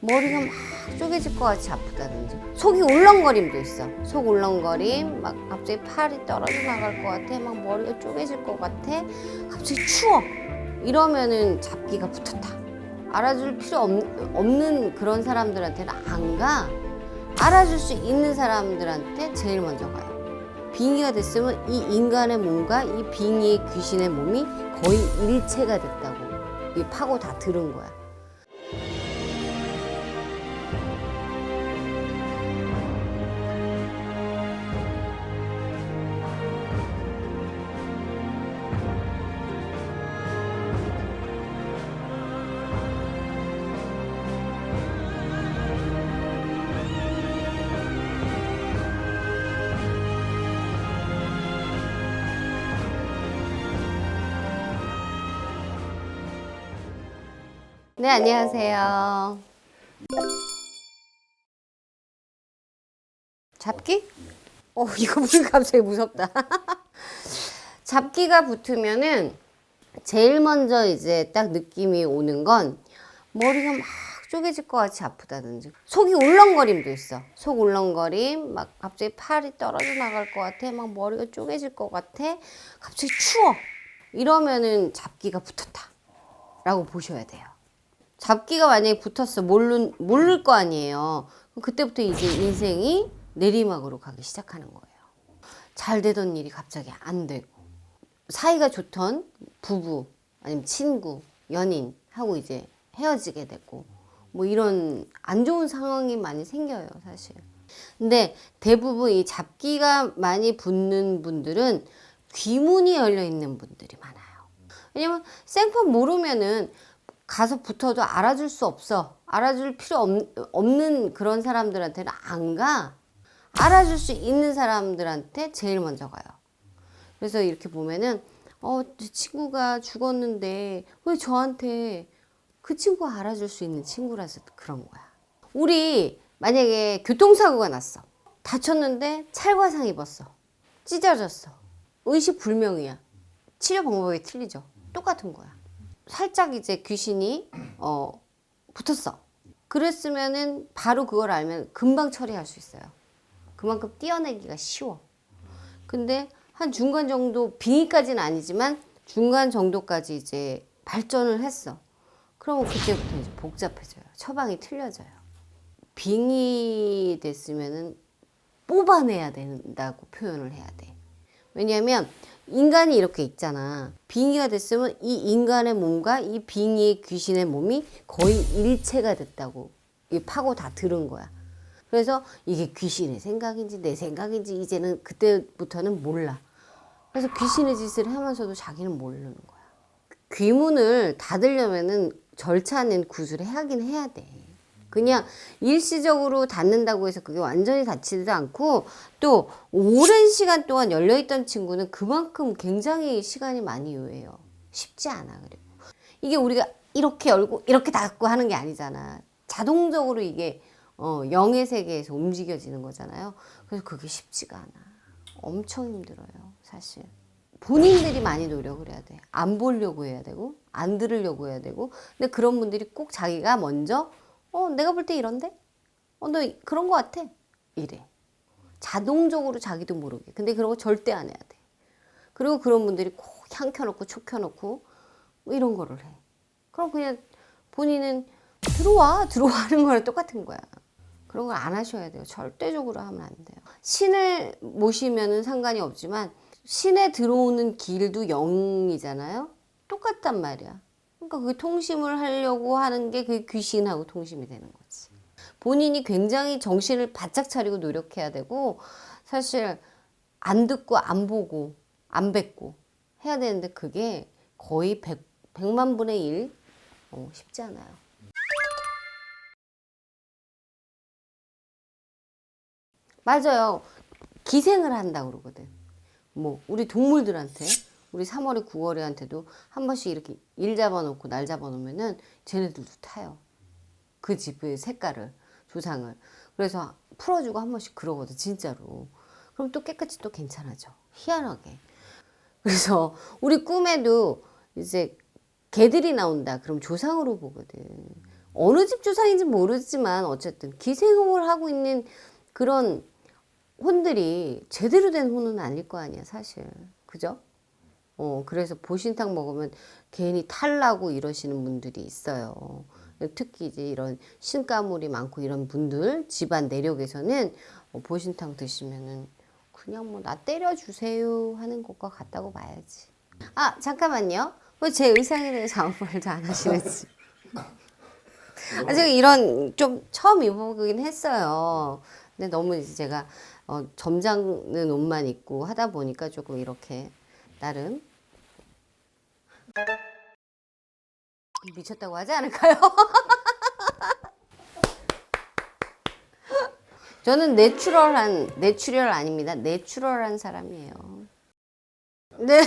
머리가 막 쪼개질 것 같이 아프다든지. 속이 울렁거림도 있어. 속 울렁거림 막 갑자기 팔이 떨어져 나갈 것 같아 막 머리가 쪼개질 것 같아. 갑자기 추워. 이러면은 잡기가 붙었다. 알아줄 필요 없, 없는 그런 사람들한테는 안가. 알아줄 수 있는 사람들한테 제일 먼저 가요. 빙의가 됐으면 이 인간의 몸과 이 빙의의 귀신의 몸이 거의 일체가 됐다고. 이 파고 다 들은 거야 네, 안녕하세요. 잡기? 어, 이거 무슨 갑자기 무섭다. 잡기가 붙으면은 제일 먼저 이제 딱 느낌이 오는 건 머리가 막 쪼개질 것 같이 아프다든지 속이 울렁거림도 있어. 속 울렁거림, 막 갑자기 팔이 떨어져 나갈 것 같아. 막 머리가 쪼개질 것 같아. 갑자기 추워. 이러면은 잡기가 붙었다. 라고 보셔야 돼요. 잡기가 만약에 붙었어. 모르, 모를 거 아니에요. 그때부터 이제 인생이 내리막으로 가기 시작하는 거예요. 잘 되던 일이 갑자기 안 되고. 사이가 좋던 부부, 아니면 친구, 연인 하고 이제 헤어지게 되고. 뭐 이런 안 좋은 상황이 많이 생겨요, 사실. 근데 대부분 이 잡기가 많이 붙는 분들은 귀문이 열려 있는 분들이 많아요. 왜냐면 생판 모르면은 가서 붙어도 알아줄 수 없어. 알아줄 필요 없, 없는 그런 사람들한테는 안 가. 알아줄 수 있는 사람들한테 제일 먼저 가요. 그래서 이렇게 보면은, 어, 제 친구가 죽었는데 왜 저한테 그 친구가 알아줄 수 있는 친구라서 그런 거야. 우리 만약에 교통사고가 났어. 다쳤는데 찰과상 입었어. 찢어졌어. 의식 불명이야. 치료 방법이 틀리죠. 똑같은 거야. 살짝 이제 귀신이 어 붙었어. 그랬으면은 바로 그걸 알면 금방 처리할 수 있어요. 그만큼 띄어내기가 쉬워. 근데 한 중간 정도 빙의까지는 아니지만 중간 정도까지 이제 발전을 했어. 그러면 그때부터 이제 복잡해져요. 처방이 틀려져요. 빙의 됐으면은 뽑아내야 된다고 표현을 해야 돼. 왜냐하면 인간이 이렇게 있잖아. 빙의가 됐으면 이 인간의 몸과 이 빙의의 귀신의 몸이 거의 일체가 됐다고 이 파고 다 들은 거야. 그래서 이게 귀신의 생각인지 내 생각인지 이제는 그때부터는 몰라. 그래서 귀신의 짓을 하면서도 자기는 모르는 거야. 귀문을 닫으려면은 절차는 구술을 하긴 해야 돼. 그냥 일시적으로 닫는다고 해서 그게 완전히 닫히지도 않고 또 오랜 시간 동안 열려있던 친구는 그만큼 굉장히 시간이 많이 요해요. 쉽지 않아 그리고 이게 우리가 이렇게 열고 이렇게 닫고 하는 게 아니잖아. 자동적으로 이게 어, 영의 세계에서 움직여지는 거잖아요. 그래서 그게 쉽지가 않아. 엄청 힘들어요, 사실. 본인들이 많이 노력을 해야 돼. 안 보려고 해야 되고, 안 들으려고 해야 되고. 근데 그런 분들이 꼭 자기가 먼저, 어, 내가 볼 때 이런데? 어, 너 그런 거 같아? 이래. 자동적으로 자기도 모르게. 근데 그런 거 절대 안 해야 돼. 그리고 그런 분들이 꼭 향 켜놓고, 촉 켜놓고, 뭐 이런 거를 해. 그럼 그냥 본인은 들어와, 들어와 하는 거랑 똑같은 거야. 그런 걸 안 하셔야 돼요. 절대적으로 하면 안 돼요. 신을 모시면은 상관이 없지만 신에 들어오는 길도 영이잖아요. 똑같단 말이야. 그러니까 그 통심을 하려고 하는 게 그 귀신하고 통심이 되는 거지. 본인이 굉장히 정신을 바짝 차리고 노력해야 되고 사실 안 듣고 안 보고 안 뵙고 해야 되는데 그게 거의 백, 백만 분의 일 어, 쉽지 않아요. 맞아요. 기생을 한다 그러거든. 뭐 우리 동물들한테 우리 3월에 9월에한테도 한 번씩 이렇게 일 잡아놓고 날 잡아놓으면은 쟤네들도 타요. 그 집의 색깔을 조상을 그래서 풀어주고 한 번씩 그러거든 진짜로. 그럼 또 깨끗이 또 괜찮아져. 희한하게. 그래서 우리 꿈에도 이제 개들이 나온다. 그럼 조상으로 보거든. 어느 집 조상인지 모르지만 어쨌든 기생을 하고 있는 그런 혼들이 제대로 된 혼은 아닐 거 아니야 사실 그죠? 어 그래서 보신탕 먹으면 괜히 탈나고 이러시는 분들이 있어요. 특히 이제 이런 신가물이 많고 이런 분들 집안 내력에서는 어, 보신탕 드시면은 그냥 뭐 나 때려주세요 하는 것과 같다고 봐야지. 아 잠깐만요. 왜 제 의상에 대해서 아무 말도 안 하시는지. 아, 제가 이런 좀 처음 입어보긴 했어요. 근데 너무 이제 제가 어, 점잖은 옷만 입고 하다 보니까 조금 이렇게 나름 미쳤다고 하지 않을까요? 저는 내추럴한 내추럴 아닙니다. 내추럴한 사람이에요. 네.